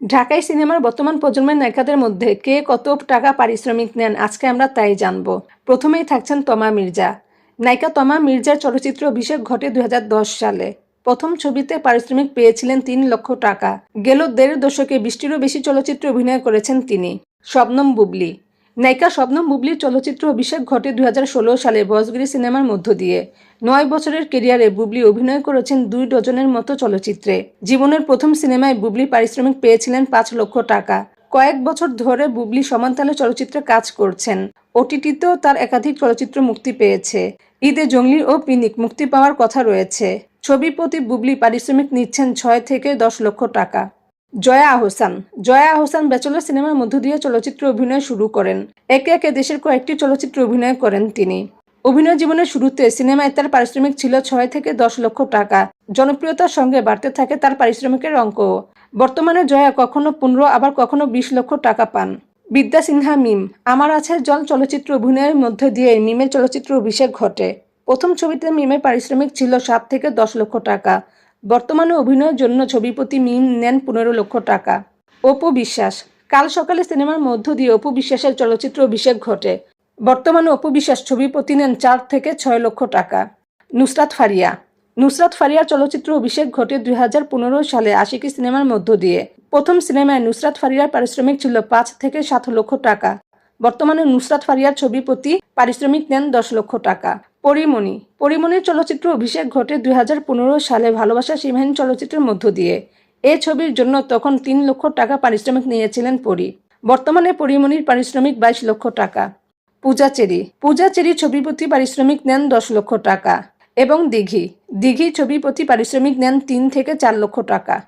ঢাকাই সিনেমার বর্তমান প্রজন্মের নায়িকাদের মধ্যে কে কত টাকা পারিশ্রমিক নেন, আজকে আমরা তাই জানব। প্রথমেই থাকছেন তমা মির্জা। নায়িকা তমা মির্জার চলচ্চিত্র অভিষেক ঘটে দু হাজার দশ সালে। প্রথম ছবিতে পারিশ্রমিক পেয়েছিলেন তিন লক্ষ টাকা। গেল দেড় দশকে বৃষ্টিরও বেশি চলচ্চিত্রে অভিনয় করেছেন তিনি। শবনম বুবলি। নায়িকা শবনম বুবলির চলচ্চিত্র অভিষেক ঘটে দু হাজার ষোলো সালে বসগিরি সিনেমার মধ্য দিয়ে। নয় বছরের কেরিয়ারে বুবলি অভিনয় করেছেন দুই ডজনের মতো চলচ্চিত্রে। জীবনের প্রথম সিনেমায় বুবলি পারিশ্রমিক পেয়েছিলেন পাঁচ লক্ষ টাকা। কয়েক বছর ধরে বুবলি সমানতালে চলচ্চিত্রে কাজ করছেন। ওটিটিতেও তার একাধিক চলচ্চিত্র মুক্তি পেয়েছে। ঈদে জঙ্গলি ও পিনিক মুক্তি পাওয়ার কথা রয়েছে। ছবি প্রতি বুবলি পারিশ্রমিক নিচ্ছেন ছয় থেকে দশ লক্ষ টাকা। জয়া আহসান জয়া আহসান ব্যাচেলর সিনেমার মধ্য দিয়ে চলচ্চিত্র অভিনয় শুরু করেন। একে একে দেশের কয়েকটি চলচ্চিত্রে অভিনয় করেন তিনি। অভিনয় জীবনের শুরুতে সিনেমায় তার পারিশ্রমিক ছিল ছয় থেকে দশ লক্ষ টাকা। জনপ্রিয়তার সঙ্গে বাড়তে থাকে তার পারিশ্রমিকের অঙ্ক বর্তমানে জয়া কখনো পনেরো, আবার কখনো বিশ লক্ষ টাকা পান। বিদ্যা সিনহা মিম, আমার আছে জল চলচ্চিত্র অভিনয়ের মধ্য দিয়ে মিমের চলচ্চিত্র অভিষেক ঘটে। প্রথম ছবিতে মিমের পারিশ্রমিক ছিল সাত থেকে দশ লক্ষ টাকা। বর্তমানে অভিনয়ের জন্য ছবি প্রতি মিম নেন পনেরো লক্ষ টাকা। অপু বিশ্বাস, কাল সকালে সিনেমার মধ্য দিয়ে অপু বিশ্বাসের চলচ্চিত্র অভিষেক ঘটে। বর্তমানে অপু বিশ্বাস ছবি প্রতি নেন চার থেকে ছয় লক্ষ টাকা। নুসরাত ফারিয়া, নুসরাত ফারিয়ার চলচ্চিত্র অভিষেক ঘটে দুই হাজার পনেরো সালে আশিকি সিনেমার মধ্য দিয়ে। প্রথম সিনেমায় নুসরাত ফারিয়ার পারিশ্রমিক ছিল পাঁচ থেকে সাত লক্ষ টাকা। বর্তমানে নুসরাত ফারিয়ার ছবি প্রতি পারিশ্রমিক নেন দশ লক্ষ টাকা। পরিমণি। পরিমণির চলচ্চিত্র অভিষেক ঘটে দু হাজার পনেরো সালে ভালোবাসা সীমাহীন চলচ্চিত্রের মধ্য দিয়ে। এ ছবির জন্য তখন তিন লক্ষ টাকা পারিশ্রমিক নিয়েছিলেন পরি। বর্তমানে পরিমণির পারিশ্রমিক বাইশ লক্ষ টাকা। পূজা চেরি। পূজা চেরি ছবি প্রতি পারিশ্রমিক নেন দশ লক্ষ টাকা। এবং দিঘি। দিঘি ছবি প্রতি পারিশ্রমিক নেন তিন থেকে চার লক্ষ টাকা।